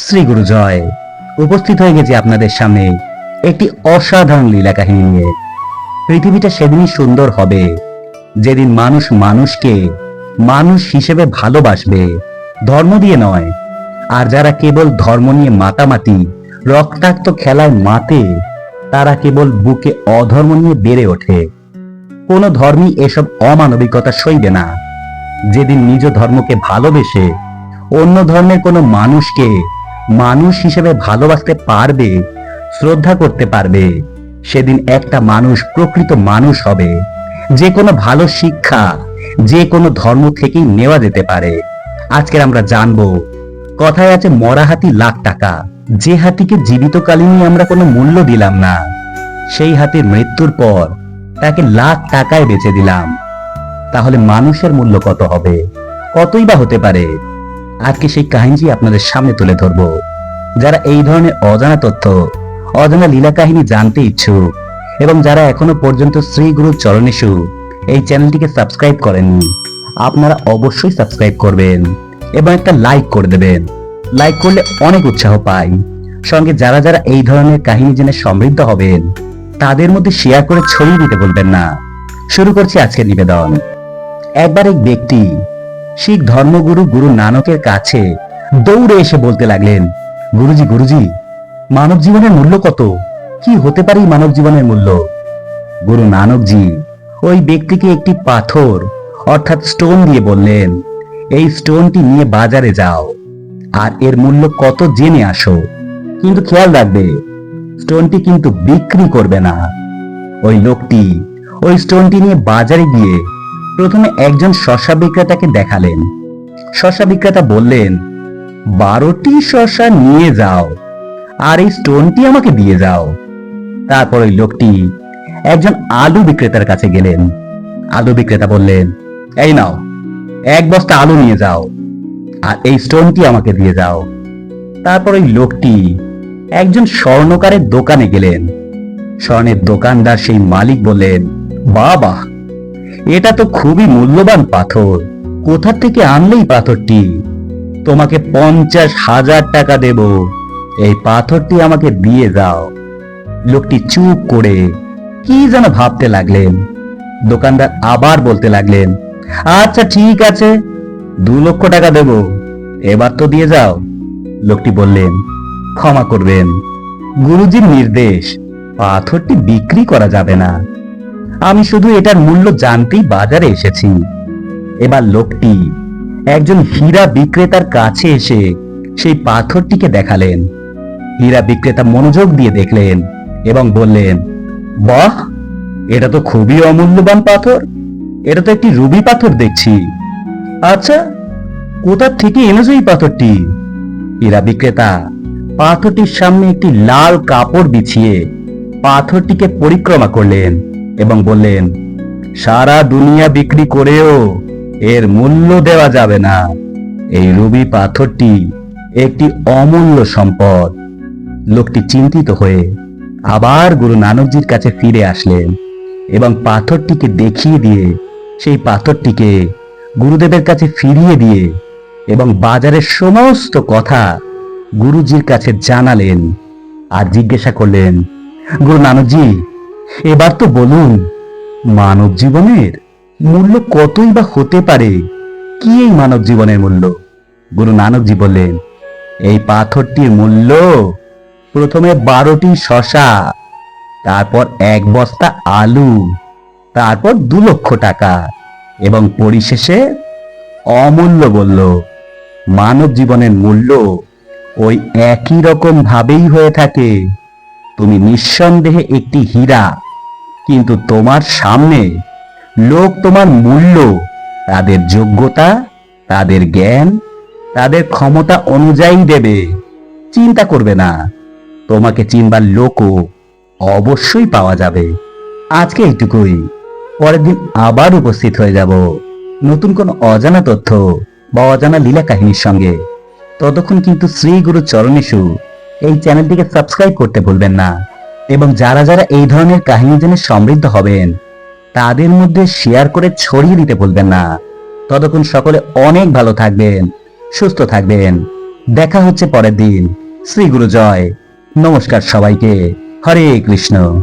শ্রী গুরু জয়। উপস্থিত হয়ে গেছি আপনাদের সামনে একটি অসাধারণ লীলা কাহিনী নিয়ে। পৃথিবীটা সেদিনই সুন্দর হবে। যেদিন মানুষ মানুষকে, মানুষ হিসেবে ভালোবাসবে, ধর্ম দিয়ে নয়। আর যারা কেবল ধর্ম নিয়ে মাতামাতি, রক্তাক্ত খেলায় মাতে তারা কেবল বুকে অধর্ম নিয়ে বেড়ে ওঠে। কোনো ধর্মই এসব অমানবিকতা সইবে না। যেদিন নিজ ধর্মকে ভালোবেসে, অন্য ধর্মের কোনো মানুষকে মানুষ হিসেবে ভালোবাসতে পারবে, শ্রদ্ধা করতে পারবে, সেদিন একটা মানুষ প্রকৃত মানুষ হবে। যে কোনো ভালো শিক্ষা যে কোনো ধর্ম থেকেই নেওয়া যেতে পারে। আজকের আমরা জানব, কথায় আছে মরা হাতি লাখ টাকা, যে হাতিকে জীবিতকালীনই আমরা কোনো মূল্য দিলাম না। সেই হাতির মৃত্যুর পর তাকে লাখ টাকায় বেচে দিলাম। তাহলে মানুষের মূল্য কত হবে? কতই বা হতে পারে? আজকে সেই কাহিনী আপনাদের সামনে তুলে ধরব। যারা এই ধরনের অজানা তথ্য, অজানা লীলা কাহিনী জানতে ইচ্ছুক এবং যারা এখনও পর্যন্ত শ্রী গুরু চরণেশু এই চ্যানেলটিকে সাবস্ক্রাইব করেননি, আপনারা অবশ্যই সাবস্ক্রাইব করবেন এবং একটা লাইক করে দেবেন। লাইক করলে অনেক উৎসাহ পাই। সঙ্গে যারা যারা এই ধরনের কাহিনী জেনে সমৃদ্ধ হবেন, তাদের মধ্যে শেয়ার করে ছড়িয়ে দিতে বলবেন না। শুরু করছি আজকের নিবেদন। একবার এক ব্যক্তি শিখ ধর্মগুরু গুরু নানকের কাছে দৌড়ে এসে বলতে লাগলেন, গুরুজি গুরুজি, মানব জীবনের মূল্য কত? কি হতে পারে মানব জীবনের মূল্য? গুরু নানকজি ওই ব্যক্তিকে একটি পাথর, অর্থাৎ স্টোন দিয়ে বললেন, এই স্টোনটি নিয়ে বাজারে যাও, আর এর মূল্য কত জেনে আসো। কিন্তু খেয়াল রাখবে, স্টোনটি কিন্তু বিক্রি করবে না। ওই লোকটি ওই স্টোনটি নিয়ে বাজারে গিয়ে প্রথমে একজন শশা বিক্রেতাকে দেখালেন। শশা বিক্রেতা বললেন, বারোটি শশা নিয়ে যাও আর এই স্টোনটি আমাকে দিয়ে যাও। তারপর ওই লোকটি একজন আলু বিক্রেতার কাছে গেলেন। আলু বিক্রেতা বললেন, এই নাও, এক বস্তা আলু নিয়ে যাও আর এই স্টোনটি আমাকে দিয়ে যাও। তারপর ওই লোকটি একজন স্বর্ণকারের দোকানে গেলেন। স্বর্ণের দোকানদার সেই মালিক বললেন বাবা এটা তো খুবই মূল্যবান পাথর। কোথা থেকে আনলেই পাথরটি? তোমাকে পঞ্চাশ হাজার টাকা দেব। এই পাথরটি আমাকে দিয়ে যাও লোকটি চুপ করে কি যেন ভাবতে লাগলেন। দোকানদার আবার বলতে লাগলেন আচ্ছা ঠিক আছে, দু লক্ষ টাকা দেব। এবার তো দিয়ে যাও। লোকটি বললেন, ক্ষমা করবেন। গুরুজির নির্দেশ, পাথরটি বিক্রি করা যাবে না। আমি শুধু এটার মূল্য জানতেই বাজারে এসেছি। এবার লোকটি একজন হীরা বিক্রেতার কাছে এসে সেই পাথরটিকে দেখালেন। হীরা বিক্রেতা মনোযোগ দিয়ে দেখলেন এবং বললেন, বাহ, এটা তো খুবই অমূল্যবান পাথর। এটা তো একটি রুবি পাথর দেখছি। আচ্ছা কোথা থেকে এনেছো এই পাথরটি? হীরা বিক্রেতা পাথরটির সামনে একটি লাল কাপড় বিছিয়ে পাথরটিকে পরিক্রমা করলেন। এবং বললেন, সারা দুনিয়া বিক্রি করেও এর মূল্য দেওয়া যাবে না। এই রুবি পাথরটি একটি অমূল্য সম্পদ। লোকটি চিন্তিত হয়ে আবার গুরু নানকজির কাছে ফিরে আসলেন এবং পাথরটিকে দেখিয়ে দিয়ে সেই পাথরটিকে গুরুদেবের কাছে ফিরিয়ে দিয়ে এবং বাজারের সমস্ত কথা গুরুজির কাছে জানালেন আর জিজ্ঞাসা করলেন, গুরু নানকজি এবার তো বলুন, মানব জীবনের মূল্য কতই বা হতে পারে? কি এই মানব জীবনের মূল্য? গুরু নানকজি বললেন, এই পাথরটির মূল্য প্রথমে বারোটি শশা, তারপর এক বস্তা আলু, তারপর দু লক্ষ টাকা এবং পরিশেষে অমূল্য বলল, মানব জীবনের মূল্য ওই একই রকম ভাবেই হয়ে থাকে। তুমি নিঃসন্দেহে একটি হীরা। কিন্তু তোমার সামনে লোক তোমার মূল্য, তাদের যোগ্যতা, তাদের জ্ঞান, তাদের ক্ষমতা অনুযায়ী দেবে। চিন্তা করবে না, তোমাকে চিনবার লোকও অবশ্যই পাওয়া যাবে। আজকে এইটুকুই। পরের দিন আবার উপস্থিত হয়ে যাব। নতুন কোন অজানা তথ্য বা অজানা লীলা কাহিনীর সঙ্গে। ততক্ষণ কিন্তু শ্রী গুরু চরণেশু এই চ্যানেলটিকে সাবস্ক্রাইব করতে ভুলবেন না। এবং যারা যারা এই ধরনের কাহিনী জেনে সমৃদ্ধ হবেন, তাদের মধ্যে শেয়ার করে ছড়িয়ে দিতে ভুলবেন না। ততক্ষণ সকলে অনেক ভালো থাকবেন, সুস্থ থাকবেন। দেখা হচ্ছে পরের দিন। শ্রী গুরু জয়। নমস্কার সবাইকে। হরে কৃষ্ণ।